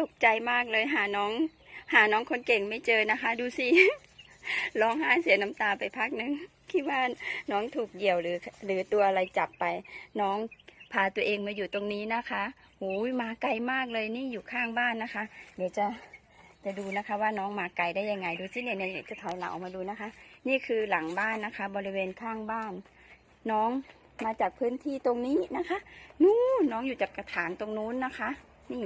ตกใจมากเลยหาน้อง หาน้องคนเก่งไม่เจอนะคะ ดูสิร้องไห้เสียน้ำตาไปพักหนึงคิดว่าน้องถูกเหยี่ยวหรือ หรือตัวอะไรจับไป น้องพาตัวเองมาอยู่ตรงนี้นะคะโอ้ยมาไกลมากเลยนี่อยู่ข้างบ้านนะคะ เดี๋ยวจะจะดูนะคะว่าน้องมาไกลได้ยังไง ดูสิเนี่ยเนี่ยจะถอยหลังออกมาดูนะคะ นี่คือหลังบ้านนะคะ บริเวณข้างบ้าน น้องมาจากพื้นที่ตรงนี้นะคะ นู่นน้องอยู่จากกระถางตรงนู้นนะคะ นี่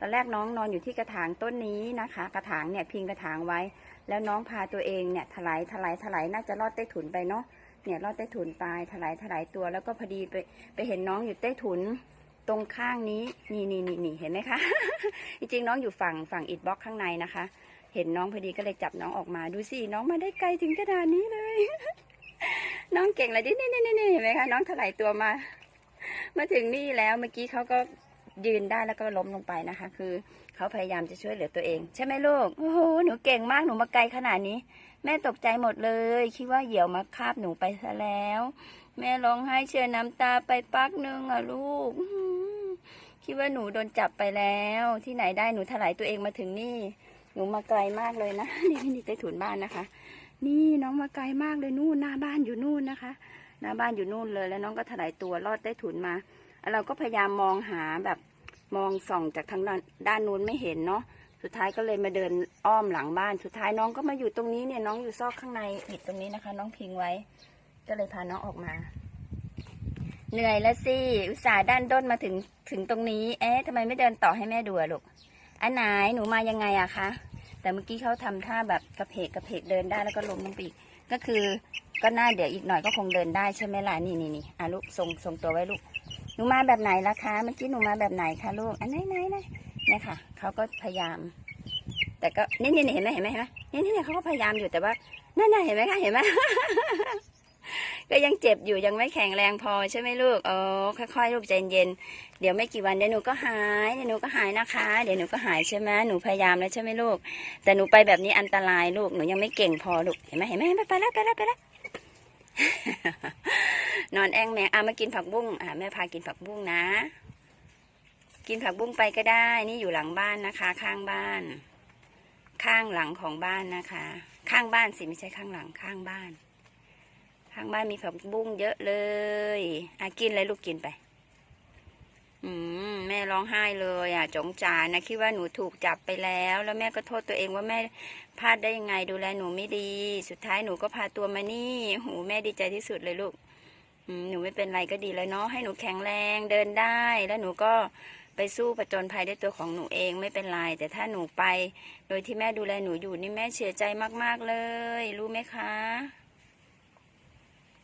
ตอนแรกน้องนอนอยู่ที่กระถางต้นนี้นะคะ กระถางเนี่ยพิงกระถางไว้ แล้วน้องพาตัวเองเนี่ยถลายถลายถลายน่าจะลอดใต้ถุนไปเนาะเนี่ยลอดใต้ถุนไปถลายถลายตัว แล้วก็พอดีไปไปเห็นน้องอยู่ใต้ถุนตรงข้างนี้นี่นี่นี่นี่เห็นไหมคะ จริงๆน้องอยู่ฝั่งฝั่งอิฐบล็อกข้างในนะคะ เห็นน้องพอดีก็เลยจับน้องออกมาดูสิน้องมาได้ไกลถึงขนาดนี้เลย น้องเก่งเลยดินี่นี่นี่นี่เห็นไหมคะน้องถลายตัวมา มาถึงนี่แล้วเมื่อกี้เขาก็ ยืนได้แล้วก็ล้มลงไปนะคะ คือเขาพยายามจะช่วยเหลือตัวเอง ใช่ไหมลูก โอ้โห หนูเก่งมาก หนูมาไกลขนาดนี้ แม่ตกใจหมดเลย คิดว่าเหยี่ยวมาคาบหนูไปซะแล้ว แม่ร้องไห้เชื่อน้ำตาไปปักหนึ่งอะลูก คิดว่าหนูโดนจับไปแล้ว ที่ไหนได้หนูถลายตัวเองมาถึงนี่ หนูมาไกลมากเลยนะ นี่นี่ใต้ถุนบ้านนะคะ นี่น้องมาไกลมากเลยนู่นหน้าบ้านอยู่นู่นนะคะ หน้าบ้านอยู่นู่นเลย แล้วน้องก็ถลายตัวลอดใต้ถุนมา เราก็พยายามมองหาแบบมองส่องจากทางด้านานนู้นไม่เห็นเนาะสุดท้ายก็เลยมาเดินอ้อมหลังบ้านสุดท้ายน้องก็มาอยู่ตรงนี้เนี่ยน้องอยู่ซอกข้างในอิดตรงนี้นะคะ น้องพิงไว้ ก็เลยพาน้องออกมา เหนื่อยแล้วสิอุตส่าห์ด้านด้นมาถึงถึงตรงนี้ เอ๊ะทำไมไม่เดินต่อให้แม่ดูอะลูกอันไหนหนูมายังไงอะคะแต่เมื่อกี้เขาทำท่าแบบกระเพกกระเพกเดินได้แล้วก็ล้มลงไปอีกก็คือก็น่าเดี๋ยวอีกหน่อยก็คงเดินได้ใช่ไหมล่ะนี่นี่นี่อะลูกทรงทรงตัวไว้ลูก หนูมาแบบไหนล่ะคะเมื่อกี้หนูมาแบบไหนคะลูกอันไหนไหนไหนเนี่ยค่ะเขาก็พยายาม แต่ก็นี่นี่เห็นไหมเห็นไหมเห็นไหมนี่นี่เขาก็พยายามอยู่แต่ว่านั่นน่ะเห็นไหมคะเห็นไหมก็ยังเจ็บอยู่ยังไม่แข็งแรงพอใช่ไหมลูกโอ้ค่อยๆลูกใจเย็นเดี๋ยวไม่กี่วันเดี๋ยวหนูก็หายเดี๋ยวหนูก็หายนะคะ เดี๋ยวหนูก็หายใช่ไหมหนูพยายามแล้วใช่ไหมลูก แต่หนูไปแบบนี้อันตรายลูกหนูยังไม่เก่งพอลูกเห็นไหมเห็นไหมเห็นไหมไปแล้วไปแล้วไปแล้ว นอนแองแมงอะมากินผักบุ้งอะแม่พากินผักบุ้งนะ กินผักบุ้งไปก็ได้ นี่อยู่หลังบ้านนะคะ ข้างบ้าน ข้างหลังของบ้านนะคะ ข้างบ้านสิไม่ใช่ข้างหลังข้างบ้าน ข้างบ้านมีผักบุ้งเยอะเลยอะกินเลยลูกกินไป อืมแม่ร้องไห้เลยอะจงจานะคิดว่าหนูถูกจับไปแล้ว แล้วแม่ก็โทษตัวเองว่าแม่พลาดได้ยังไงดูแลหนูไม่ดี สุดท้ายหนูก็พาตัวมานี่ หูแม่ดีใจที่สุดเลยลูก หนูไม่เป็นไรก็ดีแล้วเนาะให้หนูแข็งแรงเดินได้ แล้วหนูก็ไปสู้ผจญภัยด้วยตัวของหนูเองไม่เป็นไร แต่ถ้าหนูไป โดยที่แม่ดูแลหนูอยู่นี่แม่เสียใจมากๆเลย รู้ไหมคะ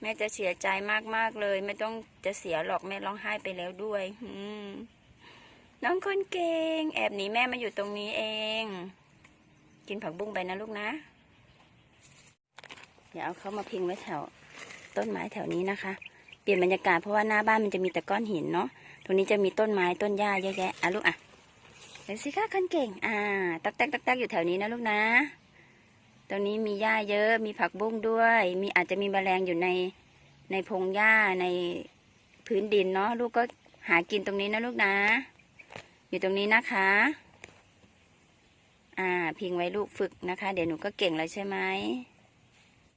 แม่จะเสียใจมากๆเลย ไม่ต้องจะเสียหรอกแม่ร้องไห้ไปแล้วด้วยอืมน้องคนเก่ง แอบหนีแม่มาอยู่ตรงนี้เอง กินผักบุ้งไปนะลูกนะเดี๋ยวเอาเขามาพิงไว้แถวต้นไม้แถวนี้นะคะ เปลี่ยนบรรยากาศเพราะว่าหน้าบ้านมันจะมีแต่ก้อนหินเนาะ ตรงนี้จะมีต้นไม้ต้นหญ้าเยอะแยะอะลูกอะเดี๋ยวสิคะคนเก่ง อ่า ตักแตกตักแตกอยู่แถวนี้นะลูกนะ ตรงนี้มีหญ้าเยอะ มีผักบุ้งด้วย มีอาจจะมีแมลงอยู่ในในพงหญ้าในพื้นดินเนาะลูกก็หากินตรงนี้นะลูกนะ อยู่ตรงนี้นะคะ อ่า พิงไว้ลูกฝึกนะคะ เดี๋ยวหนูก็เก่งแล้วใช่ไหม